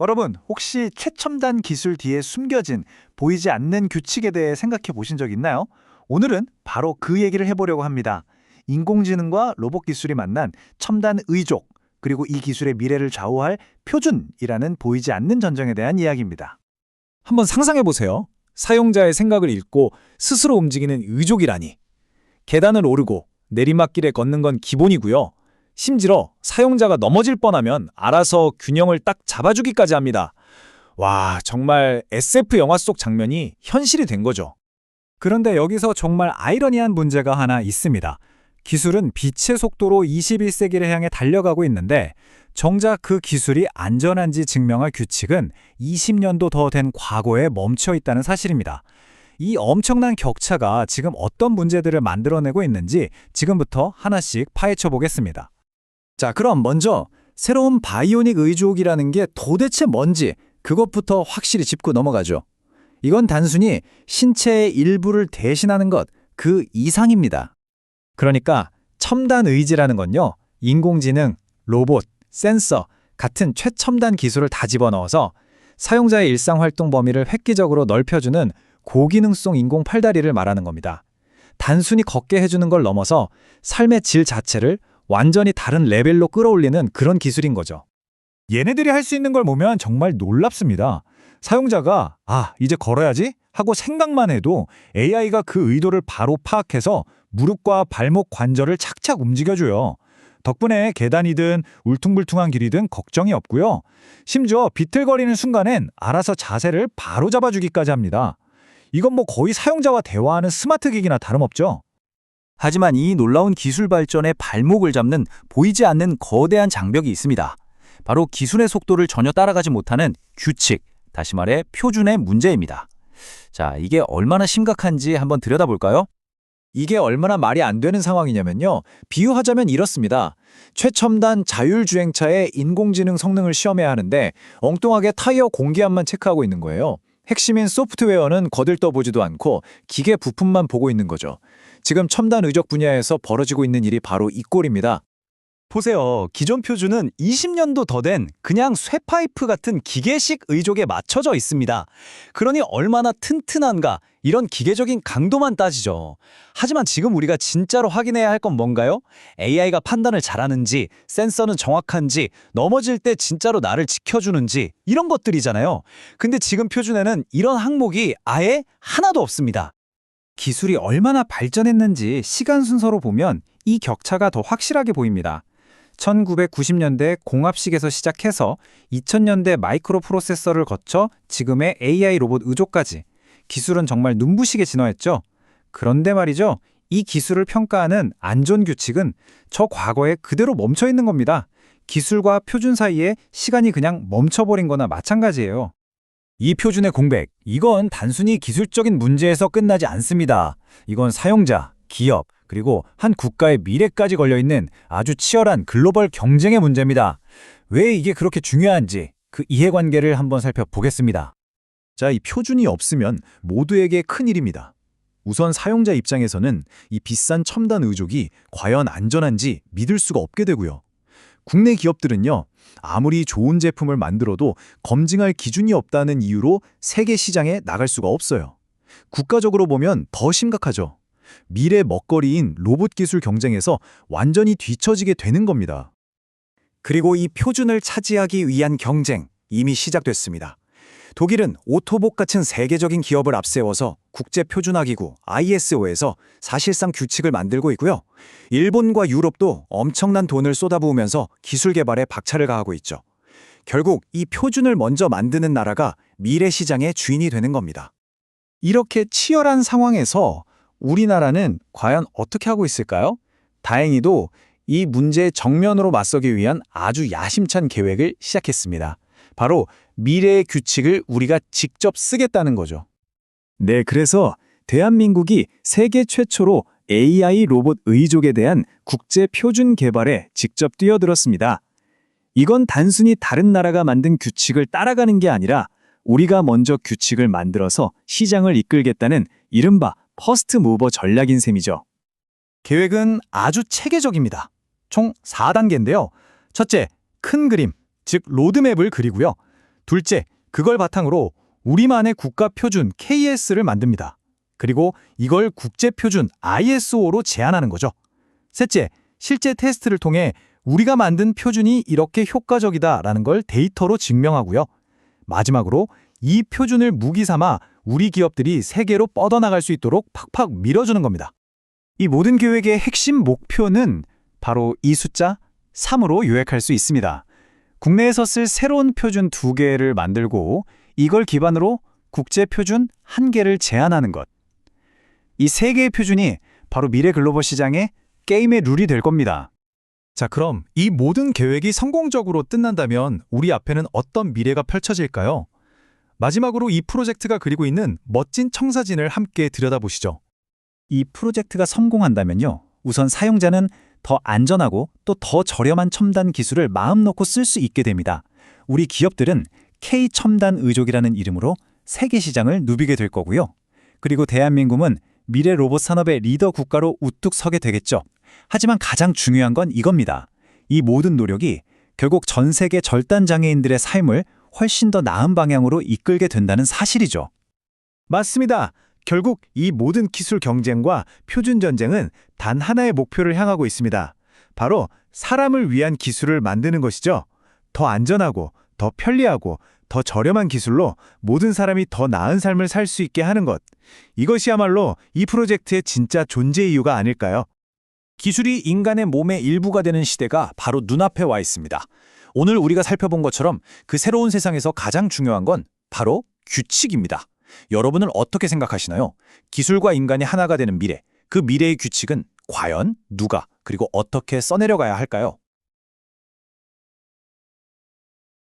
여러분, 혹시 최첨단 기술 뒤에 숨겨진 보이지 않는 규칙에 대해 생각해 보신 적 있나요? 오늘은 바로 그 얘기를 해보려고 합니다. 인공지능과 로봇 기술이 만난 첨단 의족, 그리고 이 기술의 미래를 좌우할 표준이라는 보이지 않는 전쟁에 대한 이야기입니다. 한번 상상해 보세요. 사용자의 생각을 읽고 스스로 움직이는 의족이라니. 계단을 오르고 내리막길에 걷는 건 기본이고요. 심지어 사용자가 넘어질 뻔하면 알아서 균형을 딱 잡아주기까지 합니다. 와, 정말 SF 영화 속 장면이 현실이 된 거죠. 그런데 여기서 정말 아이러니한 문제가 하나 있습니다. 기술은 빛의 속도로 21세기를 향해 달려가고 있는데 정작 그 기술이 안전한지 증명할 규칙은 20년도 더 된 과거에 멈춰 있다는 사실입니다. 이 엄청난 격차가 지금 어떤 문제들을 만들어내고 있는지 지금부터 하나씩 파헤쳐 보겠습니다. 자, 그럼 먼저 새로운 바이오닉 의족이라는 게 도대체 뭔지 그것부터 확실히 짚고 넘어가죠. 이건 단순히 신체의 일부를 대신하는 것, 그 이상입니다. 그러니까 첨단 의지라는 건요, 인공지능, 로봇, 센서 같은 최첨단 기술을 다 집어넣어서 사용자의 일상 활동 범위를 획기적으로 넓혀주는 고기능성 인공 팔다리를 말하는 겁니다. 단순히 걷게 해주는 걸 넘어서 삶의 질 자체를 완전히 다른 레벨로 끌어올리는 그런 기술인 거죠. 얘네들이 할 수 있는 걸 보면 정말 놀랍습니다. 사용자가 아, 이제 걸어야지 하고 생각만 해도 AI가 그 의도를 바로 파악해서 무릎과 발목 관절을 착착 움직여줘요. 덕분에 계단이든 울퉁불퉁한 길이든 걱정이 없고요. 심지어 비틀거리는 순간엔 알아서 자세를 바로 잡아주기까지 합니다. 이건 뭐 거의 사용자와 대화하는 스마트 기기나 다름없죠. 하지만 이 놀라운 기술 발전의 발목을 잡는 보이지 않는 거대한 장벽이 있습니다. 바로 기술의 속도를 전혀 따라가지 못하는 규칙, 다시 말해 표준의 문제입니다. 자, 이게 얼마나 심각한지 한번 들여다볼까요? 이게 얼마나 말이 안 되는 상황이냐면요. 비유하자면 이렇습니다. 최첨단 자율주행차의 인공지능 성능을 시험해야 하는데 엉뚱하게 타이어 공기압만 체크하고 있는 거예요. 핵심인 소프트웨어는 거들떠보지도 않고 기계 부품만 보고 있는 거죠. 지금 첨단 의적 분야에서 벌어지고 있는 일이 바로 이 꼴입니다. 보세요. 기존 표준은 20년도 더 된 그냥 쇠파이프 같은 기계식 의족에 맞춰져 있습니다. 그러니 얼마나 튼튼한가 이런 기계적인 강도만 따지죠. 하지만 지금 우리가 진짜로 확인해야 할 건 뭔가요? AI가 판단을 잘하는지, 센서는 정확한지, 넘어질 때 진짜로 나를 지켜주는지 이런 것들이잖아요. 근데 지금 표준에는 이런 항목이 아예 하나도 없습니다. 기술이 얼마나 발전했는지 시간 순서로 보면 이 격차가 더 확실하게 보입니다. 1990년대 공합식에서 시작해서 2000년대 마이크로 프로세서를 거쳐 지금의 AI 로봇 의족까지 기술은 정말 눈부시게 진화했죠. 그런데 말이죠. 이 기술을 평가하는 안전 규칙은 저 과거에 그대로 멈춰 있는 겁니다. 기술과 표준 사이에 시간이 그냥 멈춰버린 거나 마찬가지예요. 이 표준의 공백, 이건 단순히 기술적인 문제에서 끝나지 않습니다. 이건 사용자, 기업, 그리고 한 국가의 미래까지 걸려있는 아주 치열한 글로벌 경쟁의 문제입니다. 왜 이게 그렇게 중요한지 그 이해관계를 한번 살펴보겠습니다. 자, 이 표준이 없으면 모두에게 큰일입니다. 우선 사용자 입장에서는 이 비싼 첨단 의족이 과연 안전한지 믿을 수가 없게 되고요. 국내 기업들은요, 아무리 좋은 제품을 만들어도 검증할 기준이 없다는 이유로 세계 시장에 나갈 수가 없어요. 국가적으로 보면 더 심각하죠. 미래 먹거리인 로봇 기술 경쟁에서 완전히 뒤처지게 되는 겁니다. 그리고 이 표준을 차지하기 위한 경쟁 이미 시작됐습니다. 독일은 오토복 같은 세계적인 기업을 앞세워서 국제표준화기구 ISO에서 사실상 규칙을 만들고 있고요. 일본과 유럽도 엄청난 돈을 쏟아부으면서 기술 개발에 박차를 가하고 있죠. 결국 이 표준을 먼저 만드는 나라가 미래 시장의 주인이 되는 겁니다. 이렇게 치열한 상황에서 우리나라는 과연 어떻게 하고 있을까요? 다행히도 이 문제에 정면으로 맞서기 위한 아주 야심찬 계획을 시작했습니다. 바로 미래의 규칙을 우리가 직접 쓰겠다는 거죠. 네, 그래서 대한민국이 세계 최초로 AI 로봇 의족에 대한 국제 표준 개발에 직접 뛰어들었습니다. 이건 단순히 다른 나라가 만든 규칙을 따라가는 게 아니라 우리가 먼저 규칙을 만들어서 시장을 이끌겠다는 이른바 퍼스트 무버 전략인 셈이죠. 계획은 아주 체계적입니다. 총 4단계인데요. 첫째, 큰 그림, 즉 로드맵을 그리고요. 둘째, 그걸 바탕으로 우리만의 국가 표준 KS를 만듭니다. 그리고 이걸 국제 표준 ISO로 제안하는 거죠. 셋째, 실제 테스트를 통해 우리가 만든 표준이 이렇게 효과적이다라는 걸 데이터로 증명하고요. 마지막으로 이 표준을 무기 삼아 우리 기업들이 세계로 뻗어나갈 수 있도록 팍팍 밀어주는 겁니다. 이 모든 계획의 핵심 목표는 바로 이 숫자 3으로 요약할 수 있습니다. 국내에서 쓸 새로운 표준 두 개를 만들고 이걸 기반으로 국제 표준 한 개를 제안하는 것. 이 세 개의 표준이 바로 미래 글로벌 시장의 게임의 룰이 될 겁니다. 자, 그럼 이 모든 계획이 성공적으로 끝난다면 우리 앞에는 어떤 미래가 펼쳐질까요? 마지막으로 이 프로젝트가 그리고 있는 멋진 청사진을 함께 들여다보시죠. 이 프로젝트가 성공한다면요. 우선 사용자는 더 안전하고 또 더 저렴한 첨단 기술을 마음 놓고 쓸 수 있게 됩니다. 우리 기업들은 K 첨단 의족이라는 이름으로 세계 시장을 누비게 될 거고요. 그리고 대한민국은 미래 로봇 산업의 리더 국가로 우뚝 서게 되겠죠. 하지만 가장 중요한 건 이겁니다. 이 모든 노력이 결국 전 세계 절단 장애인들의 삶을 훨씬 더 나은 방향으로 이끌게 된다는 사실이죠. 맞습니다. 결국 이 모든 기술 경쟁과 표준 전쟁은 단 하나의 목표를 향하고 있습니다. 바로 사람을 위한 기술을 만드는 것이죠. 더 안전하고 더 편리하고 더 저렴한 기술로 모든 사람이 더 나은 삶을 살 수 있게 하는 것. 이것이야말로 이 프로젝트의 진짜 존재 이유가 아닐까요? 기술이 인간의 몸의 일부가 되는 시대가 바로 눈앞에 와 있습니다. 오늘 우리가 살펴본 것처럼 그 새로운 세상에서 가장 중요한 건 바로 규칙입니다. 여러분은 어떻게 생각하시나요? 기술과 인간이 하나가 되는 미래, 그 미래의 규칙은 과연 누가 그리고 어떻게 써내려가야 할까요?